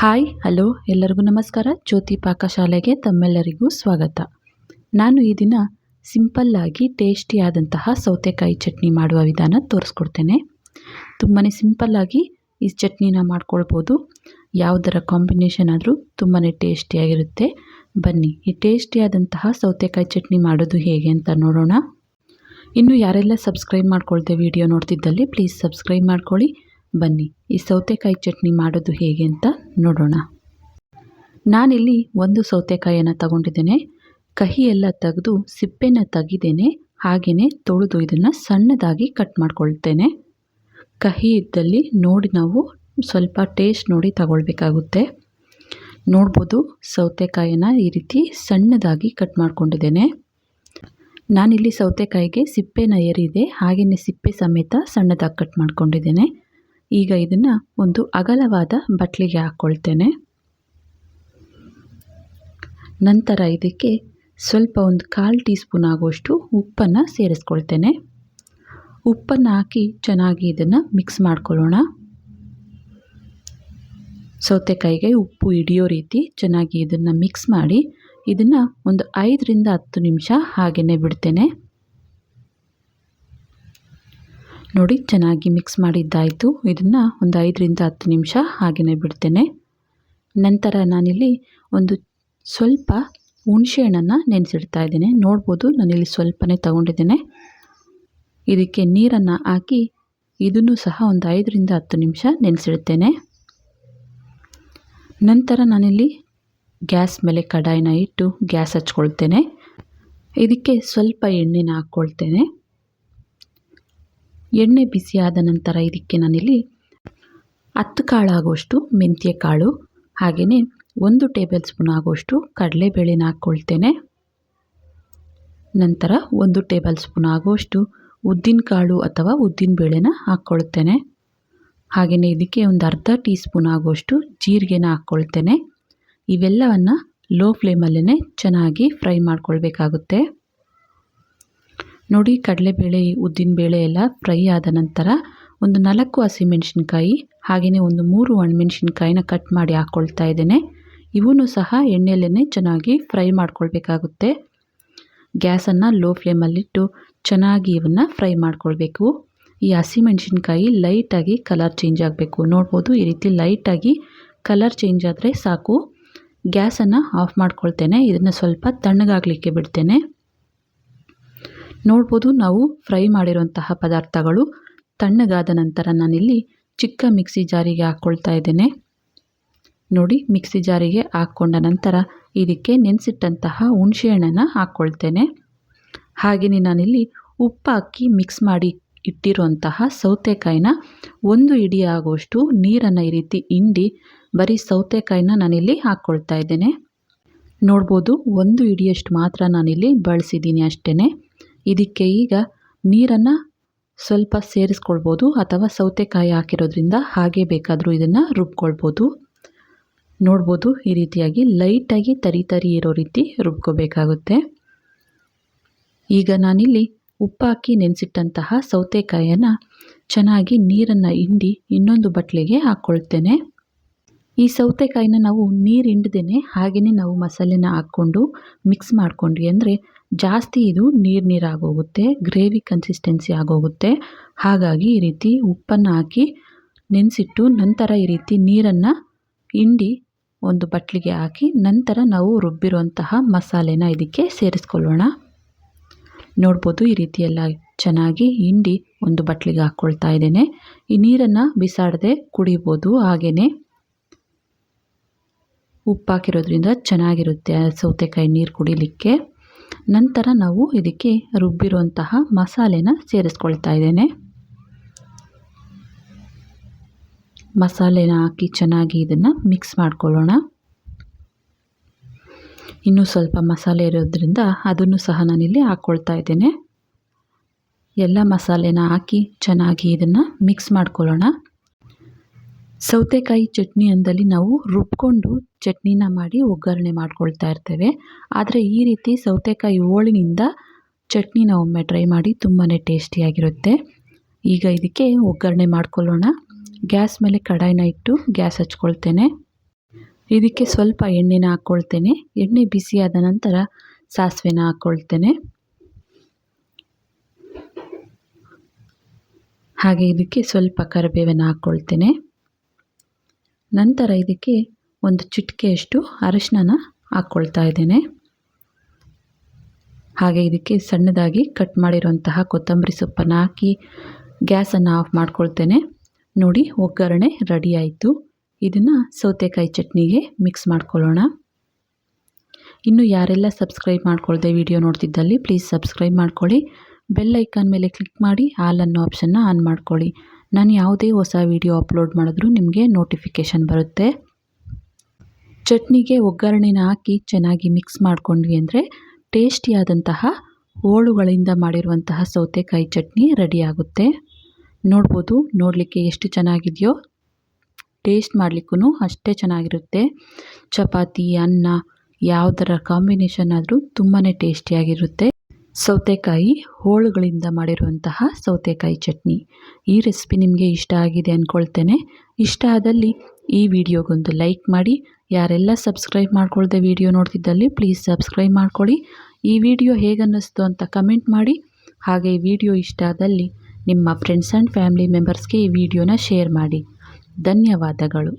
Hi, hello, ಎಲ್ಲರಿಗೂ ನಮಸ್ಕಾರ. ಜ್ಯೋತಿ ಪಾಕಶಾಲೆಗೆ ತಮ್ಮೆಲ್ಲರಿಗೂ ಸ್ವಾಗತ. ನಾನು ಈ ದಿನ ಸಿಂಪಲ್ಲಾಗಿ ಟೇಸ್ಟಿಯಾದಂತಹ ಸೌತೆಕಾಯಿ ಚಟ್ನಿ ಮಾಡುವ ವಿಧಾನ ತೋರಿಸ್ಕೊಡ್ತೇನೆ. ತುಂಬಾ ಸಿಂಪಲ್ಲಾಗಿ ಈ ಚಟ್ನಿನ ಮಾಡ್ಕೊಳ್ಬೋದು. ಯಾವುದರ ಕಾಂಬಿನೇಷನ್ ಆದರೂ ತುಂಬಾ ಟೇಸ್ಟಿಯಾಗಿರುತ್ತೆ ಬನ್ನಿ, ಈ ಟೇಸ್ಟಿಯಾದಂತಹ ಸೌತೆಕಾಯಿ ಚಟ್ನಿ ಮಾಡೋದು ಹೇಗೆ ಅಂತ ನೋಡೋಣ. ಇನ್ನು ಯಾರೆಲ್ಲ ಸಬ್ಸ್ಕ್ರೈಬ್ ಮಾಡ್ಕೊಳ್ತೇವೆ ವಿಡಿಯೋ ನೋಡ್ತಿದ್ದಲ್ಲಿ ಪ್ಲೀಸ್ ಸಬ್ಸ್ಕ್ರೈಬ್ ಮಾಡ್ಕೊಳ್ಳಿ. ಬನ್ನಿ, ಈ ಸೌತೆಕಾಯಿ ಚಟ್ನಿ ಮಾಡೋದು ಹೇಗೆ ಅಂತ ನೋಡೋಣ. ನಾನಿಲ್ಲಿ ಒಂದು ಸೌತೆಕಾಯಿಯನ್ನು ತಗೊಂಡಿದ್ದೇನೆ. ಕಹಿ ಎಲ್ಲ ತೆಗೆದು ಸಿಪ್ಪೆನ ತೆಗಿದೇನೆ ಹಾಗೆಯೇ ತೊಳೆದು ಇದನ್ನು ಸಣ್ಣದಾಗಿ ಕಟ್ ಮಾಡ್ಕೊಳ್ತೇನೆ. ಕಹಿ ಇದ್ದಲ್ಲಿ ನೋಡಿ ನಾವು ಸ್ವಲ್ಪ ಟೇಸ್ಟ್ ನೋಡಿ ತಗೊಳ್ಬೇಕಾಗುತ್ತೆ. ನೋಡ್ಬೋದು ಸೌತೆಕಾಯಿನ ಈ ರೀತಿ ಸಣ್ಣದಾಗಿ ಕಟ್ ಮಾಡ್ಕೊಂಡಿದ್ದೇನೆ. ನಾನಿಲ್ಲಿ ಸೌತೆಕಾಯಿಗೆ ಸಿಪ್ಪೆನ ಎರಿದೆ ಹಾಗೆಯೇ ಸಿಪ್ಪೆ ಸಮೇತ ಸಣ್ಣದಾಗಿ ಕಟ್ ಮಾಡ್ಕೊಂಡಿದ್ದೇನೆ. ಈಗ ಇದನ್ನು ಒಂದು ಅಗಲವಾದ ಬಟ್ಲಿಗೆ ಹಾಕ್ಕೊಳ್ತೇನೆ ನಂತರ ಇದಕ್ಕೆ ಸ್ವಲ್ಪ ಒಂದು ಕಾಲು ಟೀ ಸ್ಪೂನ್ ಆಗುವಷ್ಟು ಉಪ್ಪನ್ನು ಸೇರಿಸ್ಕೊಳ್ತೇನೆ. ಉಪ್ಪನ್ನು ಹಾಕಿ ಚೆನ್ನಾಗಿ ಇದನ್ನು ಮಿಕ್ಸ್ ಮಾಡ್ಕೊಳ್ಳೋಣ. ಸೌತೆಕಾಯಿಗೆ ಉಪ್ಪು ಹಿಡಿಯೋ ರೀತಿ ಚೆನ್ನಾಗಿ ಇದನ್ನು ಮಿಕ್ಸ್ ಮಾಡಿ ಇದನ್ನು ಒಂದು ಐದರಿಂದ ಹತ್ತು ನಿಮಿಷ ಹಾಗೆಯೇ ಬಿಡ್ತೇನೆ. ನೋಡಿ, ಚೆನ್ನಾಗಿ ಮಿಕ್ಸ್ ಮಾಡಿದ್ದಾಯಿತು. ಇದನ್ನು ಒಂದು ಐದರಿಂದ ಹತ್ತು ನಿಮಿಷ ಹಾಗೆಯೇ ಬಿಡ್ತೇನೆ. ನಂತರ ನಾನಿಲ್ಲಿ ಒಂದು ಸ್ವಲ್ಪ ಹುಣಸೆಹಣ್ಣನ್ನು ನೆನೆಸಿಡ್ತಾ ಇದ್ದೇನೆ. ನೋಡ್ಬೋದು, ನಾನಿಲ್ಲಿ ಸ್ವಲ್ಪನೇ ತಗೊಂಡಿದ್ದೇನೆ. ಇದಕ್ಕೆ ನೀರನ್ನು ಹಾಕಿ ಇದನ್ನು ಸಹ ಒಂದು ಐದರಿಂದ ಹತ್ತು ನಿಮಿಷ ನೆನೆಸಿಡ್ತೇನೆ. ನಂತರ ನಾನಿಲ್ಲಿ ಗ್ಯಾಸ್ ಮೇಲೆ ಕಡಾಯಿನ ಇಟ್ಟು ಗ್ಯಾಸ್ ಹಚ್ಕೊಳ್ತೇನೆ. ಇದಕ್ಕೆ ಸ್ವಲ್ಪ ಎಣ್ಣೆನ ಹಾಕ್ಕೊಳ್ತೇನೆ. ಎಣ್ಣೆ ಬಿಸಿಯಾದ ನಂತರ ಇದಕ್ಕೆ ನಾನಿಲ್ಲಿ ಹತ್ತು ಕಾಳು ಆಗುವಷ್ಟು ಮೆಂತ್ಯ ಕಾಳು, ಹಾಗೆಯೇ ಒಂದು ಟೇಬಲ್ ಸ್ಪೂನ್ ಆಗುವಷ್ಟು ಕಡಲೆಬೇಳೆನ ಹಾಕ್ಕೊಳ್ತೇನೆ. ನಂತರ ಒಂದು ಟೇಬಲ್ ಸ್ಪೂನ್ ಆಗುವಷ್ಟು ಉದ್ದಿನ ಕಾಳು ಅಥವಾ ಉದ್ದಿನ ಬೇಳೆನ ಹಾಕ್ಕೊಳ್ತೇನೆ. ಹಾಗೆಯೇ ಇದಕ್ಕೆ ಒಂದು ಅರ್ಧ ಟೀ ಸ್ಪೂನ್ ಆಗುವಷ್ಟು ಜೀರಿಗೆನ ಹಾಕ್ಕೊಳ್ತೇನೆ. ಇವೆಲ್ಲವನ್ನು ಲೋ ಫ್ಲೇಮಲ್ಲೇ ಚೆನ್ನಾಗಿ ಫ್ರೈ ಮಾಡ್ಕೊಳ್ಬೇಕಾಗುತ್ತೆ. ನೋಡಿ ಕಡಲೆಬೇಳೆ ಉದ್ದಿನಬೇಳೆ ಎಲ್ಲ ಫ್ರೈ ಆದ ನಂತರ ಒಂದು ನಾಲ್ಕು ಹಸಿಮೆಣಸಿನ್ಕಾಯಿ ಹಾಗೆಯೇ ಒಂದು ಮೂರು ಒಣಮೆಣ್ಸಿನ್ಕಾಯಿನ ಕಟ್ ಮಾಡಿ ಹಾಕ್ಕೊಳ್ತಾ ಇದ್ದೇನೆ. ಇವನು ಸಹ ಎಣ್ಣೆಯಲ್ಲೇ ಚೆನ್ನಾಗಿ ಫ್ರೈ ಮಾಡ್ಕೊಳ್ಬೇಕಾಗುತ್ತೆ. ಗ್ಯಾಸನ್ನು ಲೋ ಫ್ಲೇಮಲ್ಲಿಟ್ಟು ಚೆನ್ನಾಗಿ ಇವನ್ನು ಫ್ರೈ ಮಾಡ್ಕೊಳ್ಬೇಕು. ಈ ಹಸಿಮೆಣಸಿನ್ಕಾಯಿ ಲೈಟಾಗಿ ಕಲರ್ ಚೇಂಜ್ ಆಗಬೇಕು. ನೋಡ್ಬೋದು ಈ ರೀತಿ ಲೈಟಾಗಿ ಕಲರ್ ಚೇಂಜ್ ಆದರೆ ಸಾಕು. ಗ್ಯಾಸನ್ನು ಆಫ್ ಮಾಡ್ಕೊಳ್ತೇನೆ. ಇದನ್ನು ಸ್ವಲ್ಪ ತಣ್ಣಗಾಗಲಿಕ್ಕೆ ಬಿಡ್ತೇನೆ. ನೋಡ್ಬೋದು ನಾವು ಫ್ರೈ ಮಾಡಿರುವಂತಹ ಪದಾರ್ಥಗಳು. ತಣ್ಣಗಾದ ನಂತರ ನಾನಿಲ್ಲಿ ಚಿಕ್ಕ ಮಿಕ್ಸಿ ಜಾರಿಗೆ ಹಾಕ್ಕೊಳ್ತಾ ಇದ್ದೇನೆ. ನೋಡಿ, ಮಿಕ್ಸಿ ಜಾರಿಗೆ ಹಾಕ್ಕೊಂಡ ನಂತರ ಇದಕ್ಕೆ ನೆನೆಸಿಟ್ಟಂತಹ ಹುಣಸೆಹಣ್ಣನ್ನು ಹಾಕ್ಕೊಳ್ತೇನೆ ಹಾಗೆಯೇ ನಾನಿಲ್ಲಿ ಉಪ್ಪು ಹಾಕಿ ಮಿಕ್ಸ್ ಮಾಡಿ ಇಟ್ಟಿರುವಂತಹ ಸೌತೆಕಾಯಿನ ಒಂದು ಇಡಿ ಆಗುವಷ್ಟು ನೀರನ್ನು ಈ ರೀತಿ ಹಿಂಡಿ ಬರೀ ಸೌತೆಕಾಯಿನ ನಾನಿಲ್ಲಿ ಹಾಕ್ಕೊಳ್ತಾ ಇದ್ದೇನೆ. ನೋಡ್ಬೋದು, ಒಂದು ಇಡಿಯಷ್ಟು ಮಾತ್ರ ನಾನಿಲ್ಲಿ ಬಳಸಿದ್ದೀನಿ ಅಷ್ಟೇ ಇದಕ್ಕೆ ಈಗ ನೀರನ್ನು ಸ್ವಲ್ಪ ಸೇರಿಸ್ಕೊಳ್ಬೋದು ಅಥವಾ ಸೌತೆಕಾಯಿ ಹಾಕಿರೋದ್ರಿಂದ ಹಾಗೆ ಬೇಕಾದರೂ ಇದನ್ನು ರುಬ್ಕೊಳ್ಬೋದು. ನೋಡ್ಬೋದು ಈ ರೀತಿಯಾಗಿ ಲೈಟಾಗಿ ತರಿ ತರಿ ಇರೋ ರೀತಿ ರುಬ್ಕೋಬೇಕಾಗುತ್ತೆ. ಈಗ ನಾನಿಲ್ಲಿ ಉಪ್ಪಾಕಿ ನೆನೆಸಿಟ್ಟಂತಹ ಸೌತೆಕಾಯಿಯನ್ನು ಚೆನ್ನಾಗಿ ನೀರನ್ನು ಹಿಂಡಿ ಇನ್ನೊಂದು ಬಟ್ಲಿಗೆ ಹಾಕ್ಕೊಳ್ತೇನೆ. ಈ ಸೌತೆಕಾಯಿನ ನಾವು ನೀರು ಹಿಂಡ್ದೇ ಹಾಗೆಯೇ ನಾವು ಮಸಾಲೆನ ಹಾಕ್ಕೊಂಡು ಮಿಕ್ಸ್ ಮಾಡ್ಕೊಂಡ್ವಿ ಅಂದರೆ ಜಾಸ್ತಿ ಇದು ನೀರು ನೀರಾಗೋಗುತ್ತೆ ಗ್ರೇವಿ ಕನ್ಸಿಸ್ಟೆನ್ಸಿ ಆಗೋಗುತ್ತೆ. ಹಾಗಾಗಿ ಈ ರೀತಿ ಉಪ್ಪನ್ನು ಹಾಕಿ ನೆನೆಸಿಟ್ಟು ನಂತರ ಈ ರೀತಿ ನೀರನ್ನು ಹಿಂಡಿ ಒಂದು ಬಟ್ಲಿಗೆ ಹಾಕಿ ನಂತರ ನಾವು ರುಬ್ಬಿರುವಂತಹ ಮಸಾಲೆನ ಇದಕ್ಕೆ ಸೇರಿಸ್ಕೊಳ್ಳೋಣ. ನೋಡ್ಬೋದು ಈ ರೀತಿ ಎಲ್ಲ ಚೆನ್ನಾಗಿ ಹಿಂಡಿ ಒಂದು ಬಟ್ಲಿಗೆ ಹಾಕ್ಕೊಳ್ತಾ ಇದ್ದೇನೆ. ಈ ನೀರನ್ನು ಬಿಸಾಡದೆ ಕುಡಿಬೋದು ಹಾಗೇ ಉಪ್ಪು ಹಾಕಿರೋದ್ರಿಂದ ಚೆನ್ನಾಗಿರುತ್ತೆ ಸೌತೆಕಾಯಿ ನೀರು ಕುಡಿಲಿಕ್ಕೆ. ನಂತರ ನಾವು ಇದಕ್ಕೆ ರುಬ್ಬಿರುವಂತಹ ಮಸಾಲೆನ ಸೇರಿಸ್ಕೊಳ್ತಾ ಇದ್ದೇನೆ. ಮಸಾಲೆನ ಹಾಕಿ ಚೆನ್ನಾಗಿ ಇದನ್ನು ಮಿಕ್ಸ್ ಮಾಡ್ಕೊಳ್ಳೋಣ. ಇನ್ನೂ ಸ್ವಲ್ಪ ಮಸಾಲೆ ಇರೋದ್ರಿಂದ ಅದನ್ನು ಸಹ ನಾನಿಲ್ಲಿ ಹಾಕ್ಕೊಳ್ತಾ ಇದ್ದೇನೆ. ಎಲ್ಲ ಮಸಾಲೆನ ಹಾಕಿ ಚೆನ್ನಾಗಿ ಇದನ್ನು ಮಿಕ್ಸ್ ಮಾಡ್ಕೊಳ್ಳೋಣ. ಸೌತೆಕಾಯಿ ಚಟ್ನಿ ಅಂದಲ್ಲಿ ನಾವು ರುಬ್ಕೊಂಡು ಚಟ್ನಿನ ಮಾಡಿ ಒಗ್ಗರಣೆ ಮಾಡ್ಕೊಳ್ತಾ ಇರ್ತೇವೆ. ಆದರೆ ಈ ರೀತಿ ಸೌತೆಕಾಯಿ ಹೋಳಿನಿಂದ ಚಟ್ನಿನ ಒಮ್ಮೆ ಟ್ರೈ ಮಾಡಿ ತುಂಬಾ ಟೇಸ್ಟಿಯಾಗಿರುತ್ತೆ ಈಗ ಇದಕ್ಕೆ ಒಗ್ಗರಣೆ ಮಾಡ್ಕೊಳ್ಳೋಣ. ಗ್ಯಾಸ್ ಮೇಲೆ ಕಡಾಯಿನ ಇಟ್ಟು ಗ್ಯಾಸ್ ಹಚ್ಕೊಳ್ತೇನೆ. ಇದಕ್ಕೆ ಸ್ವಲ್ಪ ಎಣ್ಣೆನ ಹಾಕ್ಕೊಳ್ತೇನೆ ಎಣ್ಣೆ ಬಿಸಿಯಾದ ನಂತರ ಸಾಸಿವೆನ ಹಾಕ್ಕೊಳ್ತೇನೆ ಹಾಗೆ ಇದಕ್ಕೆ ಸ್ವಲ್ಪ ಕರಿಬೇವನ್ನು ಹಾಕ್ಕೊಳ್ತೇನೆ ನಂತರ ಇದಕ್ಕೆ ಒಂದು ಚಿಟಿಕೆಯಷ್ಟು ಅರಶಿನ ಹಾಕ್ಕೊಳ್ತಾ ಇದ್ದೇನೆ. ಹಾಗೆ ಇದಕ್ಕೆ ಸಣ್ಣದಾಗಿ ಕಟ್ ಮಾಡಿರುವಂತಹ ಕೊತ್ತಂಬರಿ ಸೊಪ್ಪನ್ನು ಹಾಕಿ ಗ್ಯಾಸನ್ನು ಆಫ್ ಮಾಡ್ಕೊಳ್ತೇನೆ. ನೋಡಿ, ಒಗ್ಗರಣೆ ರೆಡಿ ಆಯಿತು. ಇದನ್ನು ಸೌತೆಕಾಯಿ ಚಟ್ನಿಗೆ ಮಿಕ್ಸ್ ಮಾಡ್ಕೊಳ್ಳೋಣ. ಇನ್ನು ಯಾರೆಲ್ಲ ಸಬ್ಸ್ಕ್ರೈಬ್ ಮಾಡ್ಕೊಳ್ಳದೆ ವಿಡಿಯೋ ನೋಡ್ತಿದ್ದಲ್ಲಿ ಪ್ಲೀಸ್ ಸಬ್ಸ್ಕ್ರೈಬ್ ಮಾಡ್ಕೊಳ್ಳಿ. ಬೆಲ್ ಐಕಾನ್ ಮೇಲೆ ಕ್ಲಿಕ್ ಮಾಡಿ, ಆಲ್ ಅನ್ನೋ ಆಪ್ಷನ್ನ ಆನ್ ಮಾಡ್ಕೊಳ್ಳಿ. ನಾನು ಯಾವುದೇ ಹೊಸ ವಿಡಿಯೋ ಅಪ್ಲೋಡ್ ಮಾಡಿದ್ರೂ ನಿಮಗೆ ನೋಟಿಫಿಕೇಷನ್ ಬರುತ್ತೆ. ಚಟ್ನಿಗೆ ಒಗ್ಗರಣೆನ ಹಾಕಿ ಚೆನ್ನಾಗಿ ಮಿಕ್ಸ್ ಮಾಡ್ಕೊಂಡ್ವಿ ಅಂದರೆ ಟೇಸ್ಟಿಯಾದಂತಹ ಹೋಳುಗಳಿಂದ ಮಾಡಿರುವಂತಹ ಸೌತೆಕಾಯಿ ಚಟ್ನಿ ರೆಡಿ ಆಗುತ್ತೆ. ನೋಡ್ಬೋದು, ನೋಡಲಿಕ್ಕೆ ಎಷ್ಟು ಚೆನ್ನಾಗಿದೆಯೋ. ಟೇಸ್ಟ್ ಮಾಡಲಿಕ್ಕೂ ಅಷ್ಟೇ ಚೆನ್ನಾಗಿರುತ್ತೆ. ಚಪಾತಿ, ಅನ್ನ ಯಾವ ಥರ ಕಾಂಬಿನೇಷನ್ ಆದರೂ ತುಂಬಾ ಟೇಸ್ಟಿಯಾಗಿರುತ್ತೆ ಸೌತೆಕಾಯಿ ಹೋಳುಗಳಿಂದ ಮಾಡಿರುವಂತಹ ಸೌತೆಕಾಯಿ ಚಟ್ನಿ. ಈ ರೆಸಿಪಿ ನಿಮಗೆ ಇಷ್ಟ ಆಗಿದೆ ಅಂದ್ಕೊಳ್ತೇನೆ ಇಷ್ಟ ಆದಲ್ಲಿ ಈ ವಿಡಿಯೋಗೊಂದು ಲೈಕ್ ಮಾಡಿ. ಯಾರೆಲ್ಲ ಸಬ್ಸ್ಕ್ರೈಬ್ ಮಾಡ್ಕೊಳ್ದೆ ವಿಡಿಯೋ ನೋಡ್ತಿದ್ದಲ್ಲಿ ಪ್ಲೀಸ್ ಸಬ್ಸ್ಕ್ರೈಬ್ ಮಾಡ್ಕೊಳ್ಳಿ ಈ ವಿಡಿಯೋ ಹೇಗನ್ನಿಸ್ತು ಅಂತ ಕಮೆಂಟ್ ಮಾಡಿ. ಹಾಗೆ ಈ ವಿಡಿಯೋ ಇಷ್ಟ ಆದಲ್ಲಿ ನಿಮ್ಮ ಫ್ರೆಂಡ್ಸ್ ಆ್ಯಂಡ್ ಫ್ಯಾಮಿಲಿ ಮೆಂಬರ್ಸ್ಗೆ ಈ ವಿಡಿಯೋನ ಶೇರ್ ಮಾಡಿ. ಧನ್ಯವಾದಗಳು.